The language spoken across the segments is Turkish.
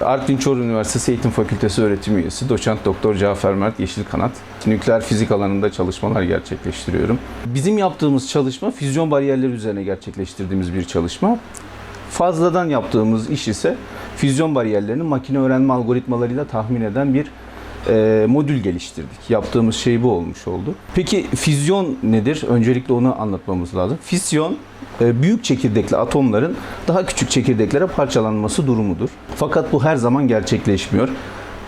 Artvin Çorum Üniversitesi Eğitim Fakültesi öğretim üyesi doçent doktor Cafer Mert Yeşilkanat. Nükleer fizik alanında çalışmalar gerçekleştiriyorum. Bizim yaptığımız çalışma füzyon bariyerleri üzerine gerçekleştirdiğimiz bir çalışma. Fazladan yaptığımız iş ise füzyon bariyerlerini makine öğrenme algoritmalarıyla tahmin eden bir e, modül geliştirdik. Yaptığımız şey bu olmuş oldu. Peki füzyon nedir? Öncelikle onu anlatmamız lazım. Füzyon e, büyük çekirdekli atomların daha küçük çekirdeklere parçalanması durumudur. Fakat bu her zaman gerçekleşmiyor.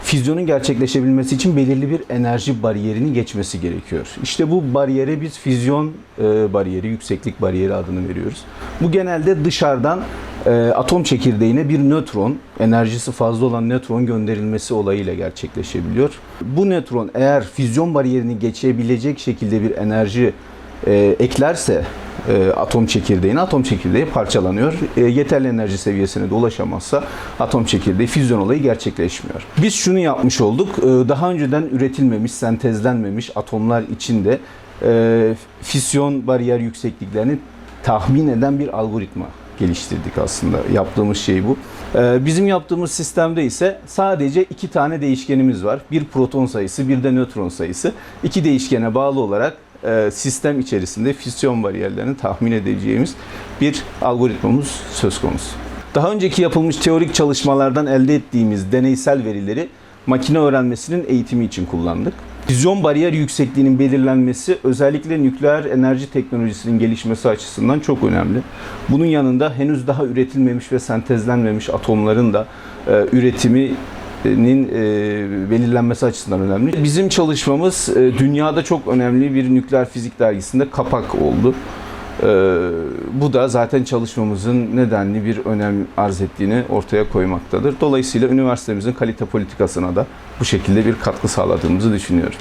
Füzyonun gerçekleşebilmesi için belirli bir enerji bariyerinin geçmesi gerekiyor. İşte bu bariyere biz füzyon e, bariyeri, yükseklik bariyeri adını veriyoruz. Bu genelde dışarıdan e, atom çekirdeğine bir nötron, enerjisi fazla olan nötron gönderilmesi olayıyla gerçekleşebiliyor. Bu nötron eğer füzyon bariyerini geçebilecek şekilde bir enerji e, eklerse e, atom çekirdeğine atom çekirdeği parçalanıyor. E, yeterli enerji seviyesine de ulaşamazsa atom çekirdeği füzyon olayı gerçekleşmiyor. Biz şunu yapmış olduk. E, daha önceden üretilmemiş, sentezlenmemiş atomlar içinde e, fisyon bariyer yüksekliklerini tahmin eden bir algoritma geliştirdik aslında. Yaptığımız şey bu. Ee, Bizim yaptığımız sistemde ise sadece iki tane değişkenimiz var. Bir proton sayısı, bir de nötron sayısı. İki değişkene bağlı olarak e, sistem içerisinde füzyon bariyerlerini tahmin edeceğimiz bir algoritmamız söz konusu. Daha önceki yapılmış teorik çalışmalardan elde ettiğimiz deneysel verileri makine öğrenmesinin eğitimi için kullandık. Füzyon bariyer yüksekliğinin belirlenmesi özellikle nükleer enerji teknolojisinin gelişmesi açısından çok önemli. Bunun yanında henüz daha üretilmemiş ve sentezlenmemiş atomların da e, üretiminin e, belirlenmesi açısından önemli. Bizim çalışmamız e, dünyada çok önemli bir nükleer fizik dergisinde kapak oldu. E, bu da zaten çalışmamızın nedenli bir önem arz ettiğini ortaya koymaktadır. Dolayısıyla üniversitemizin kalite politikasına da bu şekilde bir katkı sağladığımızı düşünüyorum.